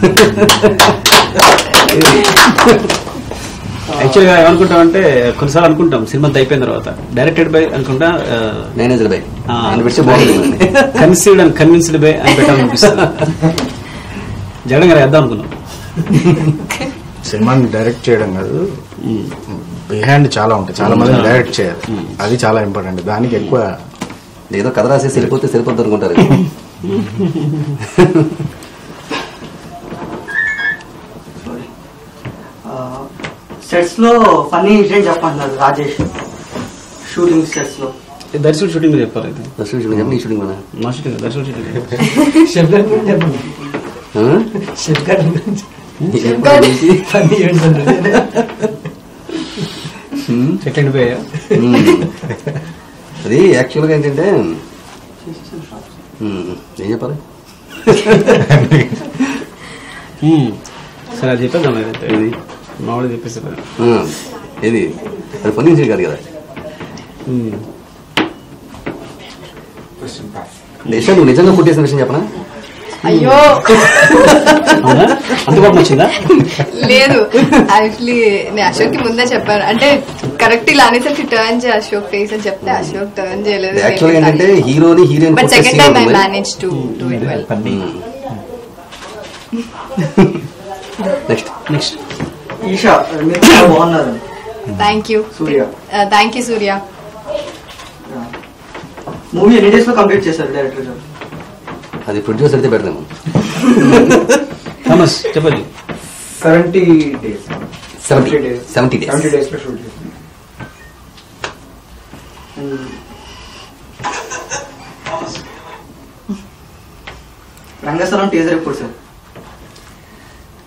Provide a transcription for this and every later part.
యాక్చువల్గా ఏమనుకుంటాం అంటే కొన్నిసార్లు అనుకుంటాం సినిమా అయిపోయిన తర్వాత. డైరెక్టెడ్ బై అనుకుంటా manager by conceived and convinced by అని పెట్టాలనిపిస్తుంది జగన్ గారు వేద్దాం అనుకున్నాం. సినిమాని డైరెక్ట్ చేయడం కాదు. బిహైండ్ చాలా ఉంటాయి. చాలా మంది డైరెక్ట్ చేయాలి. అది చాలా ఇంపార్టెంట్ దానికి ఎక్కువ ఏదో కథ రాసేసి వెళ్ళిపోతే సరిపోద్ది అనుకుంటారు సెట్స్లో ఫన్నీ ఇన్సిడెంట్ చెప్పంటున్నారు రాజేష్. షూటింగ్ సెట్స్లో దర్శకుడు షూటింగ్ చెప్పాలి అయితే. దర్శకుడు షూటింగ్ చెప్పండి, షూటింగ్ మన. మా షూటింగ్ దర్శకుడు షూటింగ్ ఎండిపోయా అది యాక్చువల్గా ఏంటంటే ఏం చెప్పాలి? సరే అది చెప్పేద్దాం ఏదైతే ఇది మామూలు చెప్పేసి ఉమ్, ఏది? అది నుంచి కాదు కదా? దేశం నువ్వు నిజంగా పుట్టేసిన విషయం చెప్పనా? అయ్యో. వచ్చిందా? లేదు. యాక్చువల్లీ నేను అశోక్కి ముందే చెప్పాను. అంటే కరెక్ట్ ఇలా అనేసరికి టర్న్ చేయి అశోక్ ఫేస్ అని చెప్తే అశోక్ టర్న్ చేయలేదు. యాక్చువల్గా ఏంటంటే హీరోని heroine but second time I manage to do it well next next Esha మీరు చాలా బాగున్నారు thank you Surya. Thank you Surya. Movie ఎన్ని డేస్లో కంప్లీట్ చేశారు డైరెక్టర్ గారు? అది ప్రొడ్యూసర్ అయితే పెడతాము థామస్ చెప్పండి. Seventy days seventy seventy days seventy డేస్లో షూట్ చేసింది రంగస్థలం టీజర్ ఎప్పుడు సార్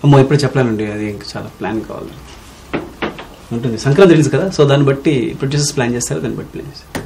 అమ్మో ఎప్పుడు చెప్పలేనండి అది ఇంకా చాలా ప్లాన్ కావాలి. ఉంటుంది సంక్రాంతి రిలీజ్ కదా సో దాన్ని బట్టి ప్రొడ్యూసర్స్ ప్లాన్ చేస్తారు దాన్ని బట్టి ప్లాన్ చేస్తారు.